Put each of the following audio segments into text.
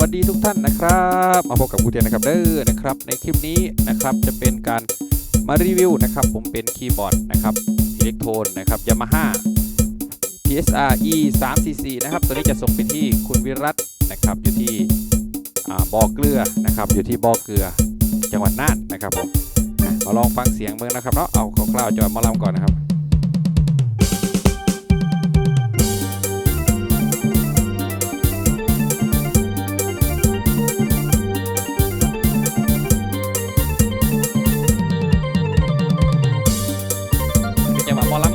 วัสดีทุกท่านนะครับ มาพบกับกูเทียนนะครับเด้อนะครับ ในคลิปนี้นะครับจะเป็นการมารีวิวนะครับ ผมเป็นคีย์บอร์ดนะครับอิเล็กโทนนะครับยามาฮ่า PSR E 3 cc นะครับ ตัวนี้จะส่งไปที่คุณวิรัตนะครับ อยู่ที่บ่อเกลือนะครับ อยู่ที่บ่อเกลือจังหวัดน่านนะครับผมมาลองฟังเสียงเมืองนะครับเนาะเอาคร่าวๆจะมาลำก่อนนะครับ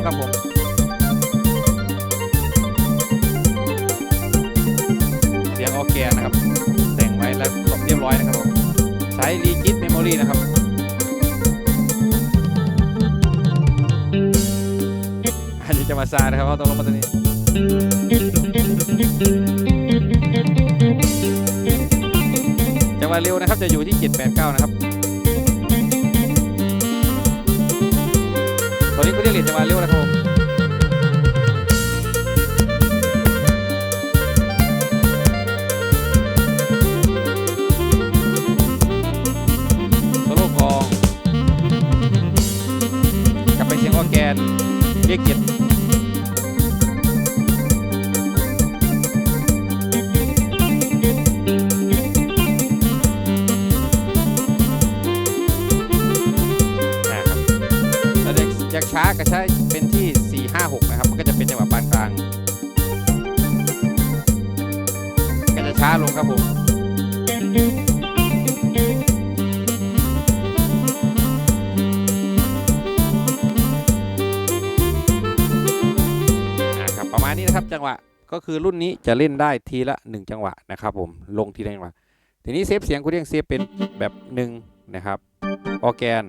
ครับผมเสียงออร์แกนนะครับ แต่งไว้แล้วหลบเรียบร้อยนะครับผมใช้รีจิตเมมโมรีนะครับอันนี้จะมาซานะครับเอาตรงลงมาตัวนี้จังหวะเร็วนะครับจะอยู่ที่ 789 นะครับ อนนี้เขาเรียกเหรียญจะมาเร็วนะครับ อยากช้าก็ใช้เป็นที่ 4 5 6 นะครับ มันก็จะเป็นจังหวะปานกลาง ก็จะช้าลงครับผมครับประมาณนี้นะครับจังหวะก็คือรุ่นนี้จะเล่นได้ทีละ 1 จังหวะนะครับผมลงทีละจังหวะทีนี้เซฟเสียงคุณเรียกเซฟเป็นแบบ1นะครับออแกน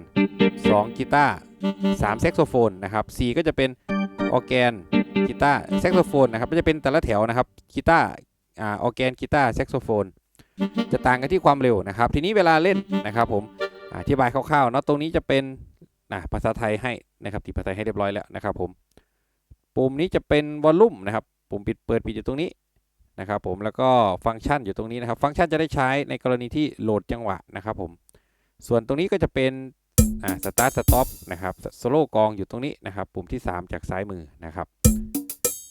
2 กีตาร์ 3แซกโซโฟนนะครับ4ก็จะเป็นออแกนกีตาร์แซกโซโฟนนะครับก็จะเป็นแต่ละแถวนะครับกีตาร์อ่าออแกนกีตาร์แซกโซโฟนจะต่างกันที่ความเร็วนะครับ ทีนี้เวลาเล่นนะครับผมอธิบายคร่าวๆเนาะตรงนี้จะเป็นอ่าภาษาไทยให้นะครับติดภาษาไทยให้เรียบร้อยแล้วนะครับผมปุ่มนี้จะเป็นวอลลุ่มนะครับปุ่มปิดเปิดปิดอยู่ตรงนี้นะครับผมแล้วก็ฟังก์ชันอยู่ตรงนี้นะครับ ฟังก์ชันจะได้ใช้ในกรณีที่โหลดจังหวะนะครับผมส่วนตรงนี้ก็จะเป็น อ่าสตาร์ทสต็อปนะครับโซโลกองอยู่ตรงนี้นะครับ ปุ่มที่ 3 จากซ้ายมือนะครับ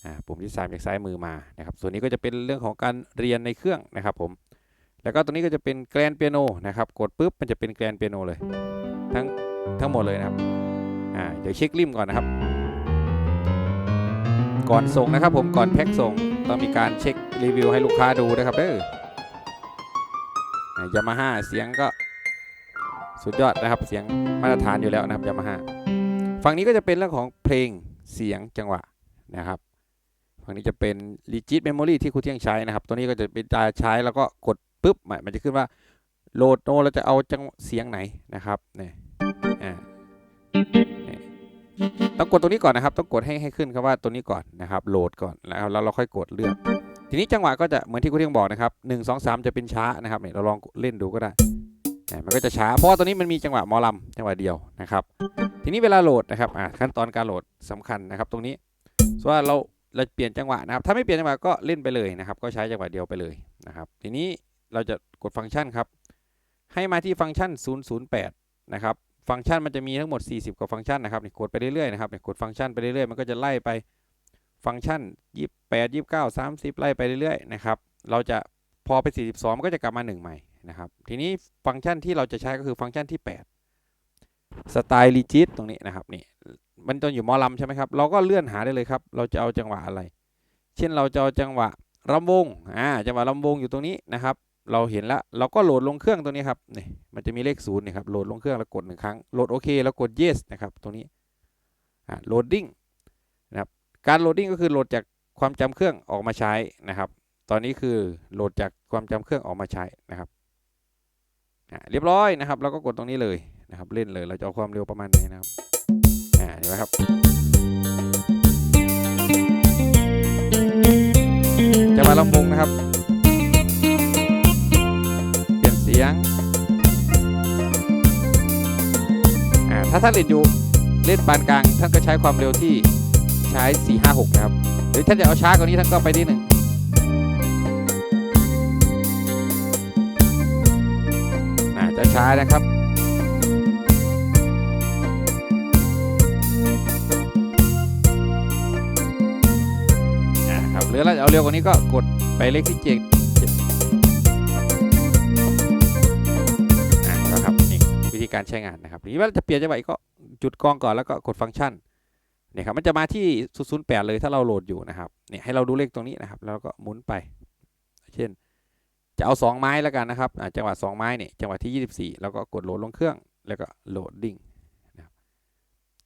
อ่าปุ่มที่ 3 จากซ้ายมือมานะครับ ส่วนนี้ก็จะเป็นเรื่องของการเรียนในเครื่องนะครับผมแล้วก็ตรงนี้ก็จะเป็นแกรนเปียโนนะครับ กดปุ๊บมันจะเป็นแกรนเปียโนเลย ทั้งทั้งหมดเลยนะครับอ่าเดี๋ยวเช็คริมก่อนนะครับ ก่อนส่งนะครับ ผมก่อนแพ็คส่งต้องมีการเช็ครีวิวให้ลูกค้าดูนะครับเด้อยามาฮ่าเสียงก็ สุดยอดนะครับเสียงมาตรฐานอยู่แล้วนะครับยามาฮ่าฝั่งนี้ก็จะเป็นเรื่องของเพลงเสียงจังหวะนะครับฝั่งนี้จะเป็น Legit Memory ที่ครูเที่ยงใช้นะครับ ตัวนี้ก็จะเป็นการใช้แล้วก็กดปุ๊บมันจะขึ้นว่าโหลดโนเราจะเอาจังเสียงไหนนะครับเนี่ยอ่าต้องกดตรงนี้ก่อนนะครับ ต้องกดให้ให้ขึ้นครับว่าตัวนี้ก่อนนะครับ โหลดก่อนแล้วเราค่อยกดเลือก ทีนี้จังหวะก็จะเหมือนที่คุณเที่ยงบอกนะครับหนึ่งสองสามจะเป็นช้านะครับเนี่ยเราลองเล่นดูก็ได้ มันก็จะช้า เพราะว่าตัวนี้มันมีจังหวะมอลำจังหวะเดียวนะครับ ทีนี้เวลาโหลดนะครับขั้นตอนการโหลดสำคัญนะครับ ตรงนี้ส่วนเราเราเปลี่ยนจังหวะนะครับ ถ้าไม่เปลี่ยนจังหวะก็เล่นไปเลยนะครับ ก็ใช้จังหวะเดียวไปเลยนะครับ ทีนี้เราจะกดฟังก์ชันครับ ให้มาที่ฟังก์ชัน 008 นะครับ ฟังก์ชันมันจะมีทั้งหมด 40 กว่าฟังก์ชันนะครับนี่กดไปเรื่อยๆนะครับนี่กดฟังก์ชันไปเรื่อยๆ มันก็จะไล่ไปฟังก์ชัน 28 29 30 ไล่ไปเรื่อยๆ นะครับ เราจะพอไป 42 มันก็จะกลับมา 1 ใหม่ นะครับ ทีนี้ฟังก์ชันที่เราจะใช้ก็คือฟังก์ชันที่ 8 สไตล์รีจิตตรงนี้นะครับนี่มันต้องอยู่มอลำใช่ไหมครับ เราก็เลื่อนหาได้เลยครับ เราจะเอาจังหวะอะไร เช่นเราจะเอาจังหวะรำวงอ่าจังหวะรำวงอยู่ตรงนี้นะครับ เราเห็นแล้วเราก็โหลดลงเครื่องตัวนี้ครับนี่มันจะมีเลขศูนย์นี่ครับโหลดลงเครื่องแล้วกดหนึ่งครั้งโหลดโอเคแล้วกด yes นะครับตรงนี้อ่า loading นะครับการ loading ก็คือโหลดจากความจำเครื่องออกมาใช้นะครับ ตอนนี้คือโหลดจากความจำเครื่องออกมาใช้นะครับ เรียบร้อยนะครับเราก็กดตรงนี้เลยนะครับเล่นเลยเราจะเอาความเร็วประมาณไหนนะครับอ่าเห็นไหมครับจะมาลำวงนะครับ เปลี่ยนเสียงอ่าถ้าท่านเล่นอยู่เล่นปานกลางท่านก็ใช้ความเร็วที่ใช้ 4 5 6 นะครับ หรือท่านจะเอาช้ากว่านี้ท่านก็ไปที่หนึ่ง ๆนะครับนะครับหรือเราจะเอาเร็วกว่านี้ก็กดไปเลขที่เจ็ดอะก็ครับนี่วิธีการใช้งานนะครับทีนี้ว่าจะเปลี่ยนจังหวะกก็จุดกล้องก่อนแล้วก็กดฟังก์ชันเนี่ยครับมันจะมาที่008เลยถ้าเราโหลดอยู่นะครับเนี่ยให้เราดูเลขตรงนี้นะครับ แล้วก็หมุนไป เช่น จะเอา 2 ไม้แล้วกันนะครับจังหวะ2ไม้เนี่ยจังหวะที่ 24 แล้วก็กดโหลดลงเครื่อง แล้วก็โหลดดิ้งนะครับ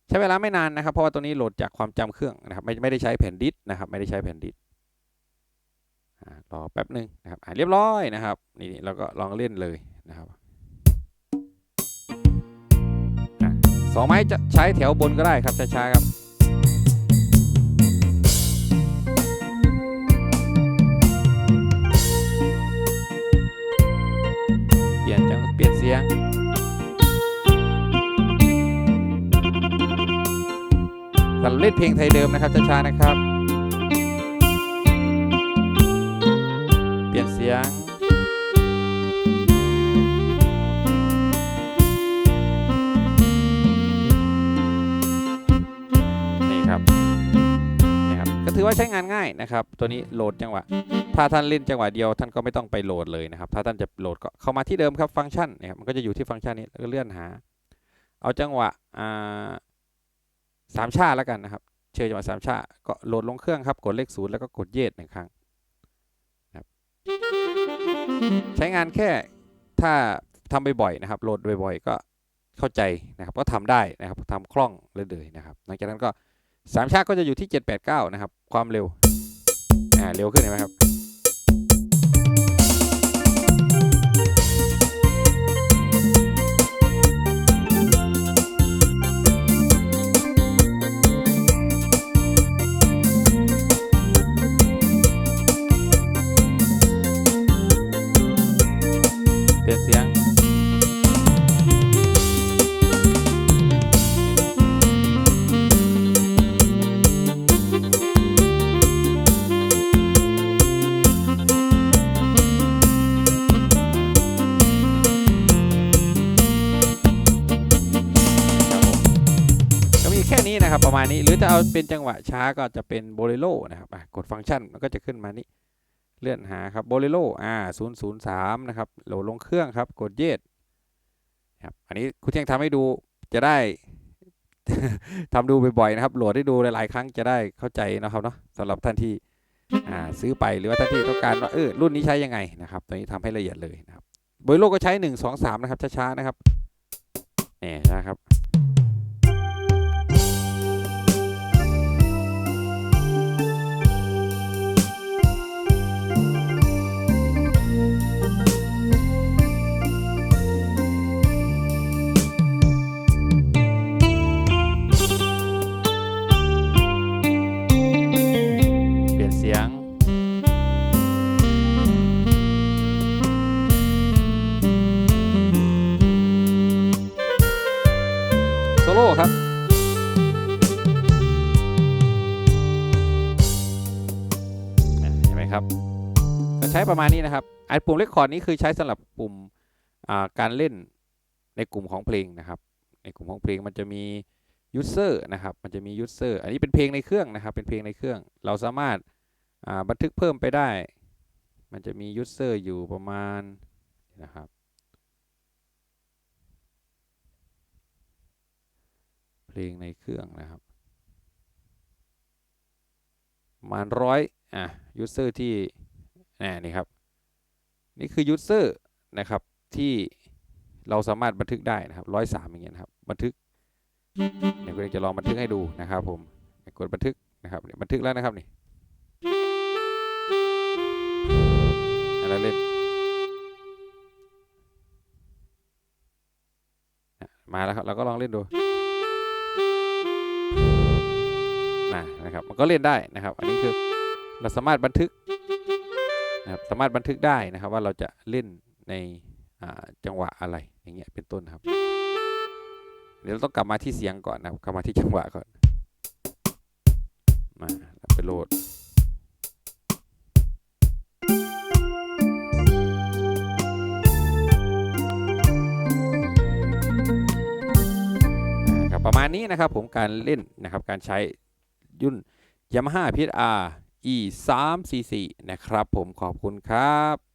ใช้เวลาไม่นานนะครับ เพราะว่าตัวนี้โหลดจากความจำเครื่องนะครับ ไม่ไม่ได้ใช้แผ่นดิสก์นะครับไม่ได้ใช้แผ่นดิสก์อ่ารอแป๊บหนึ่งนะครับเรียบร้อยนะครับนี่เราก็ลองเล่นเลยนะครับสองไม้จะใช้แถวบนก็ได้ครับช้าๆครับ เราเล่นเพลงไทยเดิมนะครับช้าๆนะครับ เปลี่ยนเสียง นี่ครับนี่ครับ ก็ถือว่าใช้งานง่ายนะครับ ตัวนี้โหลดจังหวะ ถ้าท่านเล่นจังหวะเดียวท่านก็ไม่ต้องไปโหลดเลยนะครับ ถ้าท่านจะโหลดก็เข้ามาที่เดิมครับฟังก์ชันนะครับมันก็จะอยู่ที่ฟังก์ชันนี้แล้วก็เลื่อนหา เอาจังหวะอ่า สามชาแล้วกันนะครับ เชื่อจังหวะสามชาก็โหลดลงเครื่องครับกดเลขศูนย์แล้วก็กดเยดหนึ่งครั้งใช้งานแค่ถ้าทำบ่อยๆนะครับโหลดบ่อยๆก็เข้าใจนะครับ ก็ทำได้นะครับทำคล่องเลยๆนะครับ หลังจากนั้นก็สามชาก็จะอยู่ที่ 789 นะครับ ความเร็วอ่าเร็วขึ้นเห็นไหมครับ มาณนี้ หรือจะเอาเป็นจังหวะช้าก็จะเป็นโบเลโรนะครับกดฟังก์ชันมันก็จะขึ้นมานี้เลื่อนหาครับโบเลโรอ่า003นะครับโหลดลงเครื่องครับกดเยดครับอันนี้คุณเที่ยงทำให้ดูจะได้ทำดูบ่อยๆนะครับโหลดให้ดูหลายๆครั้งจะได้เข้าใจนะครับเนาะสำหรับท่านที่อ่าซื้อไปหรือว่าท่านที่ต้องการว่าเออรุ่นนี้ใช้ยังไงนะครับตัวนี้ทำให้ละเอียดเลยนะครับโบเลโรก็ใช้1 2 3นะครับช้าๆนะครับเนี่ยนะครับ อะครับก็ใช้ประมาณนี้นะครับไอ้ปุ่มเลคคอร์ดนี้คือใช้สำหรับปุ่มาการเล่นในกลุ่มของเพลงนะครับ ในกลุ่มของเพลงมันจะมียูเซอร์นะครับ มันจะมียูเซอร์อันนี้เป็นเพลงในเครื่องนะครับ เป็นเพลงในเครื่อง เราสามารถาบันทึกเพิ่มไปได้ มันจะมียูเซอร์อยู่ประมาณนะครับ เพลงในเครื่องนะครับ ประมาณร้อยอะยูเซอร์ที่อ่นี่ครับ นี่คือยูเซอร์นะครับที่เราสามารถบันทึกได้นะครับร้อยสามอย่างเงี้ยครับบันทึกเดี๋ยวเอกจะลองบันทึกให้ดูนะครับผมกดบันทึกนะครับบันทึกแล้วนะครับนี่อะไรเล่นมาแล้วครับเราก็ลองเล่นดูะครับมันก็เล่นได้นะครับ อันนี้คือเราสามารถบันทึกนะครับสามารถบันทึกได้นะครับว่าเราจะเล่นในจังหวะอะไรอย่างเงี้ยเป็นต้นครับ เดี๋ยวเราต้องกลับมาที่เสียงก่อนนะครับกลับมาที่จังหวะก่อนมาไปโหลดประมาณนี้นะครับผมการเล่นนะครับการใช้ ยุ่นยามาฮ่าพีอาร์ E 3 4 4นะครับผมขอบคุณครับ